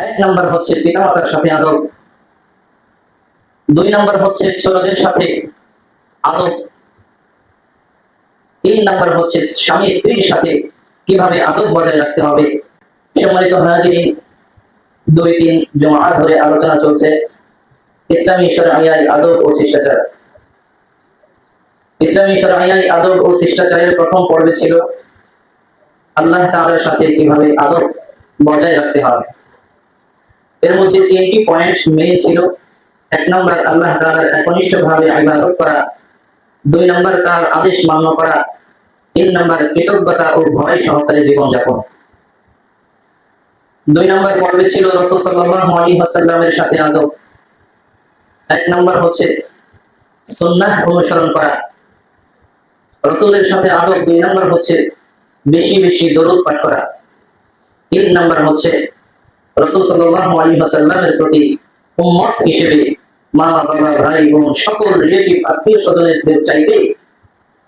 এক নাম্বার হচ্ছে পিতামাতার সাথে আদব। দুই নাম্বার হচ্ছে ছোটদের সাথে আদব। তিন নাম্বার হচ্ছে স্বামী স্ত্রীর সাথে কীভাবে আদব বজায় রাখতে হবে। সম্মানিত হাজিরিন, দুই তিন জমা ধরে আলোচনা চলছে। ইসলামী শরআইয়ায় আদব ও শিষ্টাচার। ইসলামী শরআইয়ায় আদব ও শিষ্টাচারের প্রথম পর্বে ছিল আল্লাহ তাআলার সাথে কীভাবে আদব বজায় রাখতে হবে। এর মধ্যে তিনটি পয়েন্ট মেইন ছিল। এক নম্বর আল্লাহ তাআলার একনিষ্ঠভাবে ইবাদত করা। দুই নম্বর তার আদেশ মান্য করা। তিন নম্বর কৃতজ্ঞতা ও ভয় সহকারে জীবনযাপন। দুই নম্বর পর্বে ছিল রসুল সাল্লাল্লাহু আলাইহি ওয়াসাল্লামের সাথে আদব। এক নম্বর হচ্ছে সুন্নাহ অনুসরণ করা। রসুলের সাথে আদব। দুই নম্বর হচ্ছে বেশি বেশি দরুদ পাঠ করা। তিন নম্বর হচ্ছে রসুল সাল্লাল্লাহু আলাইহি ওয়াসাল্লামের প্রতি উম্মত হিসেবে মা, বাবা, ভাই বোন সকল রিলেটিভ আত্মীয় স্বজনের চাইতে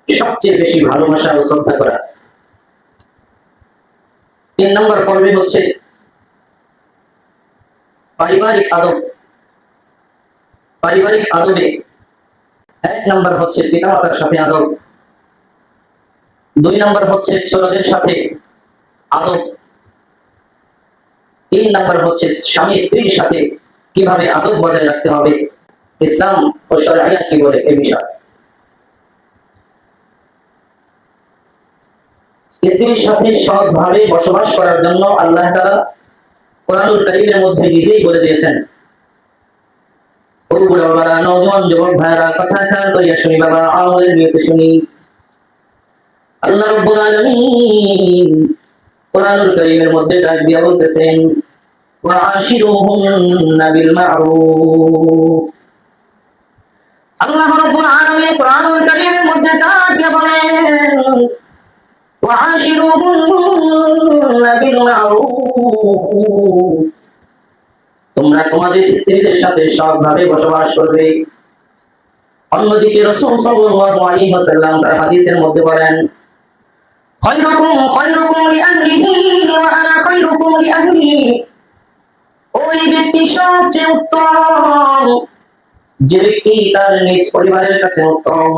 সবচেয়ে বেশি ভালোবাসা ও শ্রদ্ধা করা। তিন নম্বর পর্বে হচ্ছে পারিবারিক আদব। পারিবারিক আদবে এক নম্বর হচ্ছে পিতামাতার সাথে আদব। দুই নম্বর হচ্ছে ছোটদের সাথে আদব। তিন নম্বর হচ্ছে স্বামী স্ত্রীর সাথে কীভাবে আদব বজায় রাখতে হবে? ইসলাম ও শরিয়া কি বলে এ বিষয়? স্ত্রীর সাথে সৎভাবে বসবাস করার জন্য আল্লাহ তাআলা কোরআনুল কারীমের মধ্যে নিজেই বলে দিয়েছেন আল্লাহ কোরআনুল কারীমের মধ্যে ডাক দিয়া বলতেছেন তোমরা তোমাদের স্ত্রীদের সাথে সৎভাবে বসবাস করবে। অন্যদিকে রসুল সাল্লাল্লাহু আলাইহি ওয়াসাল্লাম তার হাদিসের মধ্যে বলেন খায়রুকুম লিআহলিহি ওয়া আনা খায়রুকুম লিআহলি ওই ব্যক্তি সবচেয়ে উত্তম। যে ব্যক্তি তার নিজ পরিবারের কাছে উত্তম।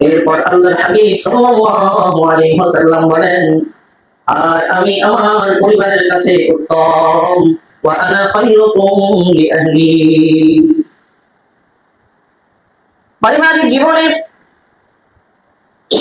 এরপর আল্লাহর হাবিব সাল্লাল্লাহু আলাইহি ওয়াসাল্লাম বলেন, আর আমি আমার পরিবারের কাছে উত্তম। ওয়া আনা খায়রুকুম লিআহলি পারিবারিক জীবনে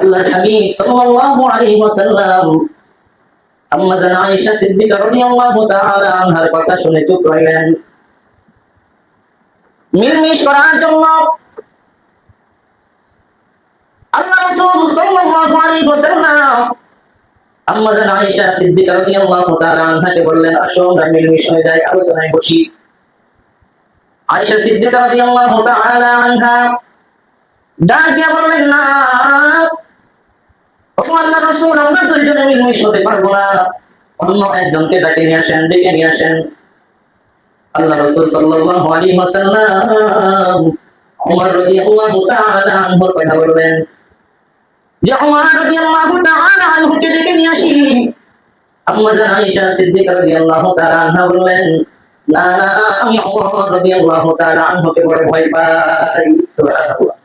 আল্লাহর হাবিব সাল্লাল্লাহু আলাইহি ওয়াসাল্লাম, আম্মা জানা আয়েশা সিদ্দিকা রাদিয়াল্লাহু তাআলা আনহার কথা শুনে চুপ রইলেন। মিলমিশ করার জন্য আল্লাহ রাসূল সাল্লাল্লাহু আলাইহি ওয়াসাল্লাম আম্মা জান আয়েশা সিদ্দিকা রাদিয়াল্লাহু তাআলা আনহাকে বললেন, আসো আমরা মিলমিশ হয়ে যাই, আলোচনায় বসি। আয়েশা সিদ্দিকা রাদিয়াল্লাহু তাআলা আনহা ডাক দিয়ে বললেন, না আল্লাহ রাসূল, আমরা দুইজনে মিলমিশ হতে পারব না। অন্য একজনকে ডাকে নিয়ে আসেন, ডেকে নিয়ে আসেন। আল্লাহ রাসূল সাল্লাল্লাহু আলাইহি ওয়াসাল্লাম ওমর রাদিয়াল্লাহু তাআলা আনহুর কথা বললেন। যে ওমর রাদিয়াল্লাহু তাআলা আনহুকে ডেকে নিয়ে আসি। আম্মা জান আয়েশা সিদ্দিকা রাদিয়াল্লাহু তাআলা আনহা বললেন না না আমি ওমর রাদিয়াল্লাহু তাআলা আনহুকে বড় ভয় পাই। সুবহানাল্লাহ।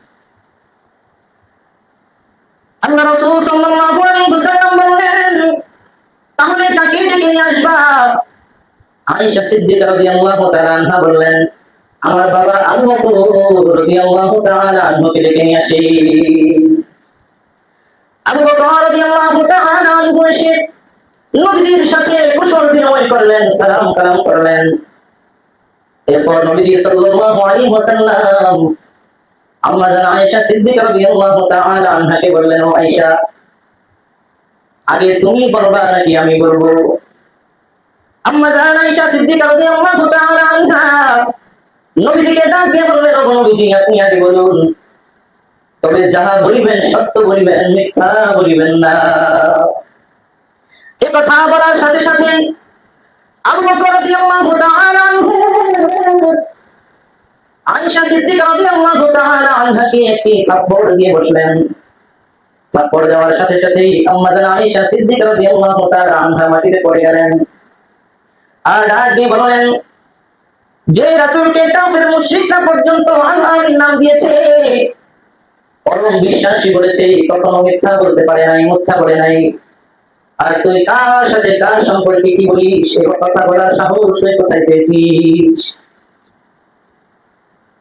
আল্লাহ রাসূল সাল্লাল্লাহু আলাইহি ওয়াসাল্লাম বললেন, তাহলে তাকে ডেকে নিয়ে আসবা। আয়েশা সিদ্দিকা রাদিয়াল্লাহু তাআলা আনহা বললেন, আমার বাবা রাদিয়াল্লাহু তাআলা আনহুকে ডেকে নিয়ে আসি। আবু বকর রাদিয়াল্লাহু তাআলা আনহু এসে নবীর সাথে কুশল বিনিময় করলেন সালাম কালাম করলেন। এরপর নবী সাল্লাল্লাহু আলাইহি ওয়াসাল্লাম আম্মা জান আয়েশা সিদ্দিকা আনহাকে বললেন, ও আগে তুমি বলবা নাকি আমি বলব? আম্মা জান আনহা। ডাক দিয়ে বললেন, "ওগো নবীজি, আপনি আগে বলুন। তবে যাহা বলিবেন সত্য বলিবেন, মিথ্যা বলিবেন না। এ কথা বলার সাথে সাথে আবু বকর রাদিয়াল্লাহু তাআলা আয়েশা সিদ্দিকা রাদিয়াল্লাহু তাআলা আনহাকে একটি থাপ্পড় দিয়ে বসলেন। থাপ্পড় দেওয়ার সাথে সাথেই আম্মা জান আয়েশা সিদ্দিকা রাদিয়াল্লাহু তাআলা আনহা মাটিতে পড়ে গেলেন। আর ডাক দিয়ে বললেন, যে রাসূলকে কাফের মুশরিকরা পর্যন্ত আল্লাহর নাম দিয়েছে, পরম বিশ্বাসী বলেছে, কখনো মিথ্যা বলতে পারে নাই মিথ্যা বলে নাই। আর তুই কার সাথে কার সম্পর্কে কি বলিস? এ কথা বলার সাহস তুই কোথায় পেয়েছিস?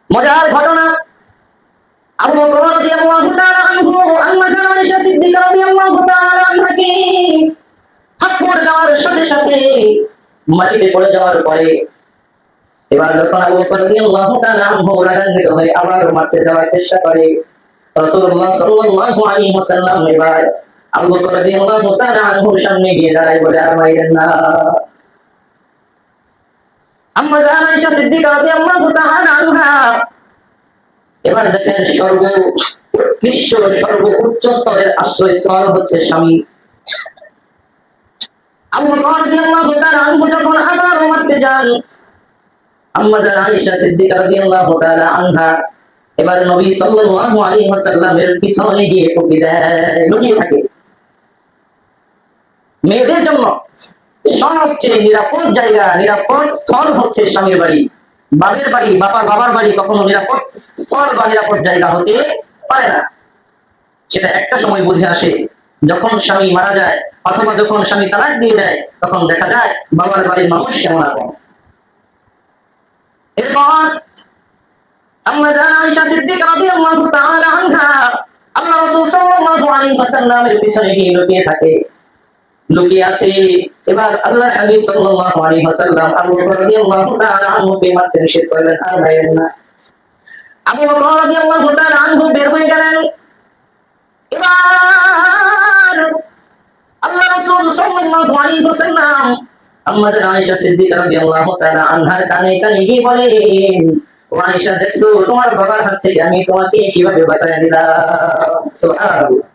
মজার ঘটনা। আবু বকর রাদিয়াল্লাহু তাআলা আনহু আম্মা জান আয়েশা সিদ্দিকা রাদিয়াল্লাহু তাআলা আনহাকে থাপ্পড় দেওয়ার সাথে সাথে মাটিতে পড়ে যাওয়ার পরে এবার যখন আবু বকর রাদিয়াল্লাহু তাআলা আনহু রাগান্বিত হয়ে আবার মারতে যাওয়ার চেষ্টা করে, রাসূলুল্লাহ সাল্লাল্লাহু আলাইহি ওয়াসাল্লাম এবার আবু বকর রাদিয়াল্লাহু তাআলা সামনে গিয়ে দাঁড়ায় বলে, আর মাইরেন না। এবার নবী সাল্লাল্লাহু পিছনে গিয়ে টুপি দেয় লুকিয়ে থাকে। মেয়েদের জন্য সবচেয়ে নিরাপদ জায়গা, নিরাপদ স্থল হচ্ছে স্বামীর বাড়ি। বাবের বাড়ি বাবার বাবার বাড়ি কখনো নিরাপদ স্থল বা নিরাপদ জায়গা হতে পারে না। সেটা একটা সময় বুঝে আসে। যখন স্বামী মারা যায় অথবা যখন স্বামী তালাক দিয়ে দেয়, তখন দেখা যায় বাবার বাড়ির মানুষ কেমন আপন এরপর আম্মা জান আয়েশা সিদ্দিকা রাদিয়াল্লাহু তাআলা আনহা, আল্লাহ রাসূল সাল্লাল্লাহু আলাইহি ওয়াসাল্লামের পিছনে গিয়ে লুকিয়ে থাকে। লুকিয়ে এবার আল্লাহর হাবিব সাল্লাল্লাহু আলাইহি ওয়াসাল্লাম আবু বকর রাদিয়াল্লাহু তাআলা আনহুকে মারতে নিষেধ করলেন আর মারেন না আবু বকর রাদিয়াল্লাহু তাআলা আনহু বের হয়ে গেলেন। এবার আল্লাহ রাসূল সাল্লাল্লাহু আলাইহি ওয়াসাল্লাম আয়েশা সিদ্দিকা রাদিয়াল্লাহু তাআলা আনহার কানে কানে গিয়ে ও আয়েশা, দেখছ, তোমার বাবার হাত থেকে আমি তোমাকে কীভাবে বাঁচায় দিলাম? সুবহানাল্লাহ।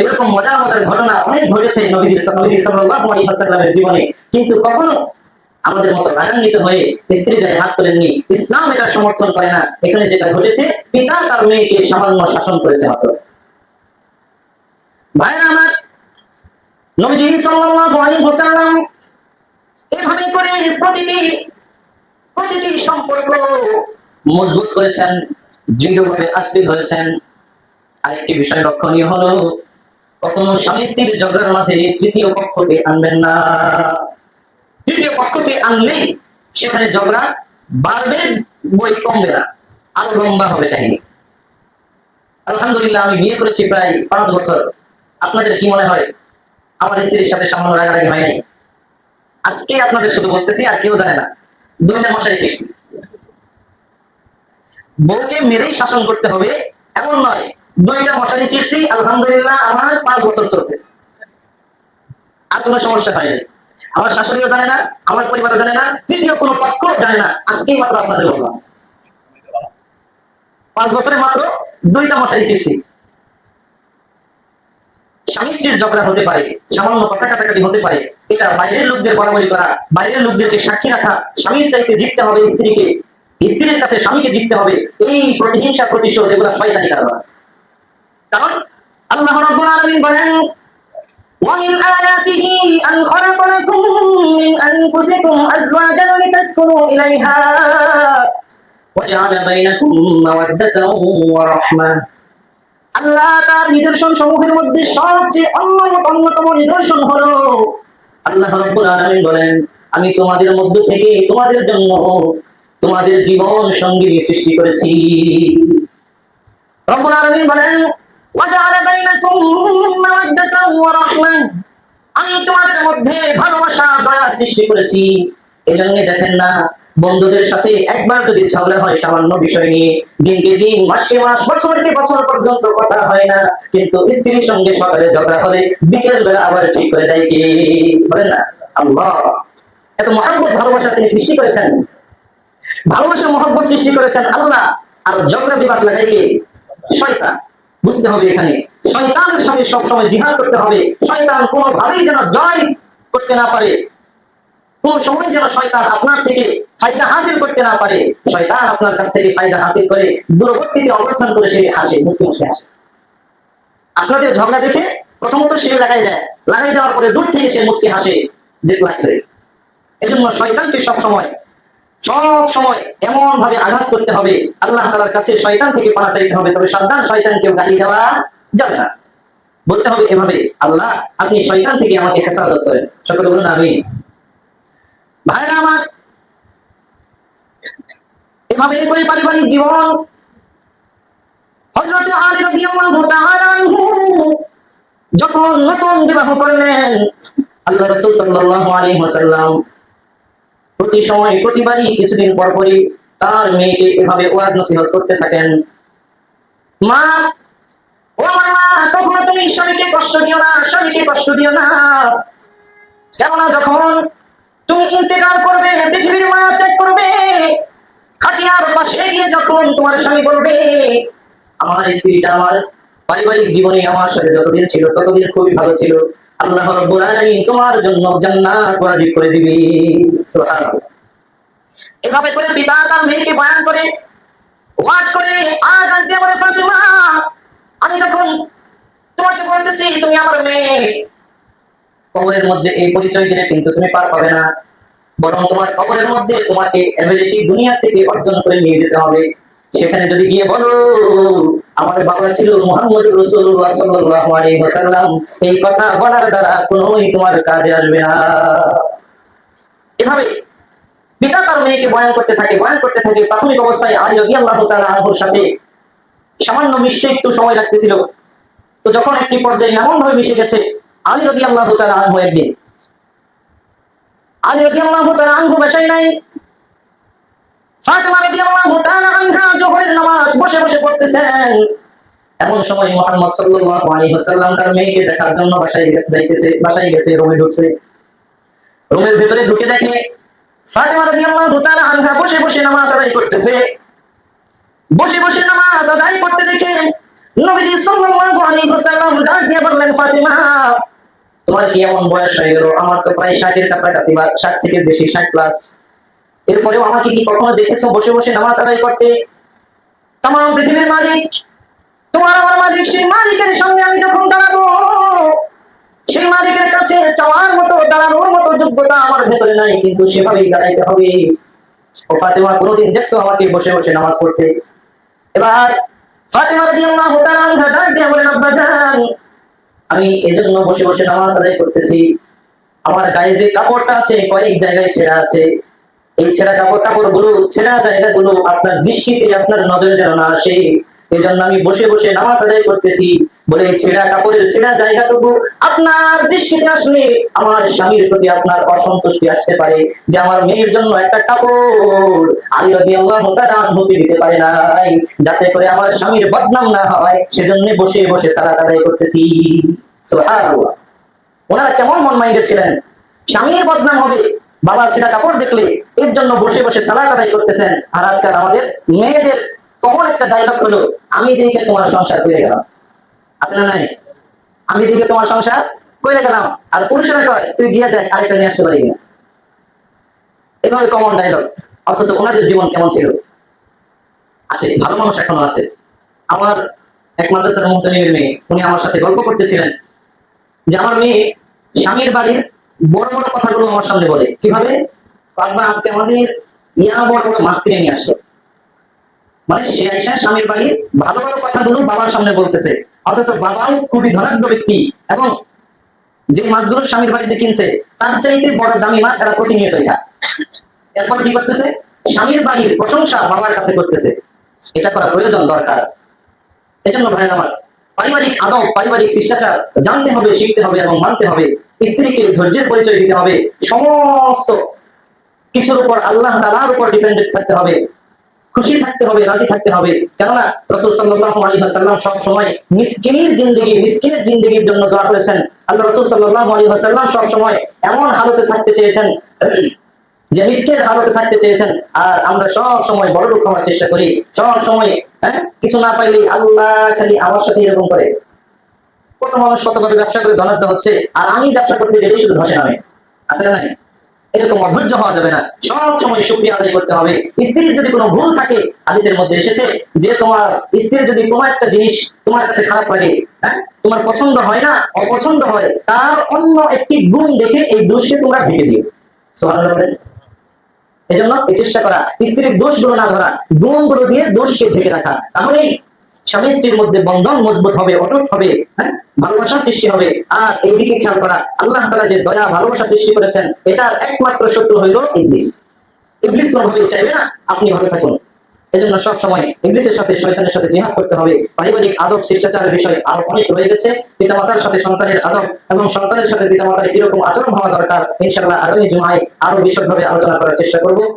এরকম মজার মজার ঘটনা অনেক ঘটেছে জীবনে। কিন্তু কখনো আমাদের মতো হয়ে স্ত্রীর গায়ে হাত তোলেননি, ইসলাম এটা সমর্থন করে না। এখানে যেটা ঘটেছে, পিতা তার মেয়েকে সামান্য শাসন করেছে মাত্র। ভাইরা আমার, নবীজি এভাবে করে প্রতিটি প্রতিটি সম্পর্ক মজবুত করেছেন, দৃঢ়ভাবে আত্মীয় হয়েছেন। আরেকটি বিষয় লক্ষণীয় হলো, কখনো স্বামী স্ত্রীর ঝগড়ার মাঝে তৃতীয় পক্ষকে আনবেন না। তৃতীয় পক্ষকে আনলেই সেখানে ঝগড়া বাড়বে, বই কমবে না। আরও লম্বা হবে কাহিনী। আলহামদুলিল্লাহ, আমি বিয়ে করেছি প্রায় পাঁচ বছর। আপনাদের কি মনে হয়? আমার স্ত্রীর সাথে সামান্য রাগারাগি হয় নাই? আজকে আপনাদের শুধু বলতেছি, আর কেউ জানে না। দুইটা মশাই শিখছি বউকে মেরেই শাসন করতে হবে, এমন নয়। দুইটা মশারি শিখছি আলহামদুলিল্লাহ আমার পাঁচ বছর চলছে। আর কোনো সমস্যা হয়নি আমার শাশুড়িও জানে না, আমার পরিবারও জানে না তৃতীয় কোনো পক্ষ জানে না। আজকেই মাত্র আপনাদের বললাম। পাঁচ বছরে মাত্র দুইটা মশারি শিখছি স্বামী স্ত্রীর ঝগড়া হতে পারে, সামান্য কথা কাটাকাটি হতে পারে, এটা বাইরের লোকদের বরাবরি করা, বাইরের লোকদেরকে সাক্ষী রাখা, স্বামীর চাইতে জিততে হবে স্ত্রীকে, স্ত্রীর কাছে স্বামীকে জিততে হবে, এই প্রতিহিংসা প্রতিশোধ এগুলো শয়তানি কারবার। কারণ আল্লাহ রাব্বুল আলামিন বলেন ومن آياته أن خلق لكم من أنفسكم أزواجا لتسكنوا إليها وجعل بينكم مودة ورحمة আল্লাহ তার নিদর্শন সমূহের মধ্যে সবচেয়ে অন্য অন্যতম নিদর্শন হলো আল্লাহ রাব্বুল আলামিন বলেন আমি তোমাদের মধ্য থেকে তোমাদের জন্য তোমাদের জীবন সঙ্গী সৃষ্টি করেছি রব্বুল আলামিন বলেন বাইনাকুম মাওয়াদ্দাতান ওয়া রাহমা আমি তোমাদের মধ্যে ভালোবাসা, দয়া সৃষ্টি করেছি। এজন্য দেখেন না, বন্ধুদের সাথে একবার যদি ঝগড়া হয়, সামান্য বিষয় নিয়ে দিনকে দিন, মাসকে মাস, বছরকে বছর পর্যন্ত কথা হয় না। কিন্তু স্ত্রীর সঙ্গে সকালে ঝগড়া হলে বিকেল বেলা আবার ঠিক করে দেয় কি? বলেন না? আল্লাহ। এত মহাব্বত, ভালোবাসা তিনি সৃষ্টি করেছেন। ভালোবাসা, মহব্বত সৃষ্টি করেছেন আল্লাহ। আর ঝগড়া বিবাদ লাগাই কে? শয়তান। বুঝতে হবে এখানে। শয়তানের সাথে সবসময় জিহাদ করতে হবে। শয়তান কোনোভাবেই যেন জয় করতে না পারে। কোন সময় যেন শয়তান আপনার থেকে ফায়দা হাসিল করতে না পারে, শয়তান আপনার কাছ থেকে ফায়দা হাসিল করে, দূরবর্তীতে অবস্থান করে সে হাসে মুসলিম মুসে আসে আপনাদের ঝগড়া দেখে প্রথমত সে লাগাই দেয়। লাগাই দেওয়ার পরে দূর থেকে সে মুচকি হাসে যে লাগছে। এজন্য শয়তানকে সব সময় সব সময় এমন ভাবে আঘাত করতে হবে। আল্লাহ তালার কাছে শয়তান থেকে পানা চাইতে হবে, তবে সাবধান শয়তানকেও গালি দেওয়া যাবে না। বলতে হবে এভাবে, আল্লাহ, আপনি শয়তান থেকে আমাকে হেফাজত করেন। সকলে বলুন আমি ভাইরা আমার, এভাবে করে পারিবারিক জীবন, হযরত আলী রাদিয়াল্লাহু তাআলা যখন নতুন বিবাহ করলেন, আল্লাহ রাসূল সাল্লাল্লাহু আলাইহি ওয়াসাল্লাম প্রতি সময়, প্রতিবারই কিছুদিন পর পরই তার মেয়েকে এভাবে ওয়াজ নসিহত করতে থাকেন। মা, ও আমার মা, কখনো তুমি স্বামীকে কষ্ট দিও না, স্বামীকে কষ্ট দিও না। কেননা যখন তুমি ইন্তেকাল করবে, পৃথিবীর মা ত্যাগ করবে, খাটিয়ার পাশে গিয়ে যখন তোমার স্বামী বলবে, আমার স্ত্রীটা আমার পারিবারিক জীবনে আমার সাথে যতদিন ছিল, ততদিন খুবই ভালো ছিল। আল্লাহ রাব্বুল আলামিন তোমার জন্য জান্নাত ওয়াজিব করে দিবি। এভাবে করে পিতা তার মেয়েকে বয়ান করে, ওয়াজ করে আজ আনতে বলে, ফাতিমা, আমি যখন তোমাকে বলতেছি, তুমি আমার মেয়ে। কবরের মধ্যে এই পরিচয় দিলে কিন্তু তুমি পার পাবে না। বরং তোমার কবরের মধ্যে তোমাকে এবিলিটি দুনিয়া থেকে অর্জন করে নিয়ে যেতে হবে। সেখানে যদি গিয়ে বলো আমার বাবা ছিল মোহাম্মদ রসুল্লাহ এই কথা বলার দ্বারা কোনোই তোমার কাজে আসবে না। এভাবে পিতা তার মেয়েকে বয়ান করতে থাকে, বয়ান করতে থাকে। প্রাথমিক অবস্থায় আলী রাদিয়াল্লাহু তাআলা আনহুর সাথে সামান্য মিশতে একটু সময় লাগতেছিল। তো যখন একটি পর্যায়ে এমন ভাবে মিশে গেছে, আলী রাদিয়াল্লাহু তাআলা আনহু একদিন, আলী রাদিয়াল্লাহু তাআলা আনহু বাসায় নাই। ফাতিমা রাদিয়াল্লাহু তাআলা আনহা জোহরের নামাজ বসে বসে পড়তেছেন। এমন সময় মুহাম্মদ সাল্লাল্লাহু আলাইহি ওয়াসাল্লাম তার মেয়েকে দেখার জন্য বাসায় যাইতেছে, বাসায় গেছে, রুমে ঢুকছে। রুমের ভিতরে ঢুকে দেখে ফাতিমা রাদিয়াল্লাহু তাআলা আনহা বসে বসে নামাজ আদায় করতেছে। বসে বসে নামাজ আদায় করতে দেখে নবীজি সাল্লাল্লাহু আলাইহি ওয়াসাল্লাম ডাক দিয়ে বললেন, ফাতিমা, তোমার কি এমন বয়স হয়ে গেল? আমার তো প্রায় ষাটের কাছাকাছি বা ষাট থেকে বেশি, ষাট প্লাস এরপরেও আমাকে কি কখনো দেখেছ বসে বসে নামাজ আদায় করতে? তাম পৃথিবীর মালিক, তোমার আমার মালিক, সেই মালিকের সঙ্গে আমি যখন দাঁড়াবো, সেই মালিকের কাছে চাওয়ার মতো, দাঁড়ানোর মতো যোগ্যতা আমার ভেতরে নাই, কিন্তু সেভাবেই দাঁড়াইতে হবে। ও ফাতেমা, কোনোদিন দেখছ আমাকে বসে বসে নামাজ পড়তে? এবার ফাতেমা রাদিয়াল্লাহু তাআলা আনহা ডাক দিয়ে বলেন, আব্বা আমি এজন্য বসে বসে নামাজ আদায় করতেছি। আমার গায়ে যে কাপড়টা আছে, কয়েক জায়গায় ছেঁড়া আছে। এই ছেঁড়া কাপড় কাপড়গুলো ছেঁড়া জায়গাগুলো আপনার দৃষ্টিতে, আপনার নজরে যেন না আসে। এই জন্য আমি বসে বসে নামাজ আদায় করতেছি। বলে ছেঁড়া কাপড়ের ছেঁড়া জায়গাটুকু আপনার দৃষ্টিতে আসলে আমার স্বামীর প্রতি আপনার অসন্তুষ্টি আসতে পারে যে আমার মেয়ের জন্য একটা কাপড় দিতে পারে নাই, যাতে করে আমার স্বামীর বদনাম না হয়, সেজন্য বসে বসে সারা আদায় করতেছি। ওনারা কেমন মন মাইন্ডেড ছিলেন? স্বামীর বদনাম হবে বাবা ছেঁড়া কাপড় দেখলে এর জন্য বসে বসে সালাত আদায় করতেছেন। আর আজকাল আমাদের মেয়েদের তখন একটা ডায়লগ হলো, আমি দেখে তোমার সংসার করে গেলাম। আছে না নাই? আমি দেখে তোমার সংসার করে গেলাম। আর পুরুষেরা কয়, তুই গিয়ে দেখ আরেকটা নিয়ে আসতে পারি কিনা? এভাবে কমন ডায়লগ অথচ ওনাদের জীবন কেমন ছিল? আছে, ভালো মানুষ এখনও আছে। আমার এক মাদ্রাসার মুহূর্তের মেয়ে, উনি আমার সাথে গল্প করতেছিলেন যে আমার মেয়ে স্বামীর বাড়ির বড় বড় কথাগুলো আমার সামনে বলে। কীভাবে? কাকবা আজকে আমাদের ইয়া বড় বড় মাছ কিনে নিয়ে আসলো। মানে সে আইসা স্বামীর বাড়ির ভালো ভালো কথাগুলো বাবার সামনে বলতেছে। অথচ বাবাও খুবই ধনাঢ্য ব্যক্তি এবং যে মাছগুলো স্বামীর বাড়িতে কিনছে, তার চাইতে বড় দামি মাছ প্রতিনিয়ত এরপর কি করতেছে? স্বামীর বাড়ির প্রশংসা বাবার কাছে করতেছে। এটা করা প্রয়োজন, দরকার। এজন্য ভাইয়ের আমার, পারিবারিক আদব, পারিবারিক শিষ্টাচার জানতে হবে, শিখতে হবে এবং মানতে হবে। স্ত্রীকে ধৈর্যের পরিচয় দিতে হবে। সমস্ত কিছুর উপর আল্লাহ তালার উপর ডিপেন্ডেন্ট থাকতে হবে। খুশি থাকতে হবে, রাজি থাকতে হবে। কেননা রসুল সাল্লাল্লাহু আলাইহি ওয়াসাল্লাম সব সময় মিসকিনের জিন্দগি, মিসকিনের জিন্দগির জন্য দোয়া করেছেন। আল্লাহ রসুল সাল্লাল্লাহু আলাইহি ওয়াসাল্লাম সব সময় এমন হালতে থাকতে চেয়েছেন যে মিসকিনের হালতে থাকতে চেয়েছেন, আর আমরা সব সময় বড় লোক হওয়ার চেষ্টা করি। সব সময় হ্যাঁ কিছু না পাইলে আল্লাহ খালি আমার সাথে এরকম করে। কত মানুষ কতভাবে ব্যবসা করে ধনাঢ্য হচ্ছে, আর আমি ব্যবসা করতে গেলেই শুধু ধসে নামে। আসলে নাই? এরকম অধৈর্য হওয়া যাবে না। সব সময় শুক্রিয়া আদায় করতে হবে। স্ত্রীর যদি কোনো ভুল থাকে, হাদিসের মধ্যে এসেছে যে তোমার স্ত্রীর যদি কোনো একটা জিনিস তোমার কাছে খারাপ লাগে হ্যাঁ তোমার পছন্দ হয় না, অপছন্দ হয়, তার অন্য একটি গুণ দেখে এই দোষকে তোমরা ঢেকে দিও। এজন্য এই চেষ্টা করা, স্ত্রীর দোষগুলো না ধরা, গুণগুলো দিয়ে দোষকে ঢেকে রাখা। তাহলেই স্বামী স্ত্রীর মধ্যে বন্ধন মজবুত হবে, অটুট হবে হ্যাঁ? ভালোবাসা সৃষ্টি হবে। আর এই দিকে খেয়াল করা, আল্লাহ তালা যে দয়া, ভালোবাসা সৃষ্টি করেছেন, এটার একমাত্র শত্রু হইল ইবলিস। ইবলিস কোনোভাবেই চাইবে না, আপনি ভালো থাকুন। এজন্য সব সময় ইংলিশের সাথে, শয়তানের সাথে জিহাদ করতে হবে। পারিবারিক আদব, শিষ্টাচারের বিষয় আরও অনেক রয়ে গেছে। পিতামাতার সাথে সন্তানের আদব এবং সন্তানের সাথে পিতামাতার কীরকম আচরণ হওয়া দরকার। ইনশাআল্লাহ আগামী জুমায় আরও বিশদভাবে আলোচনা করার চেষ্টা করব।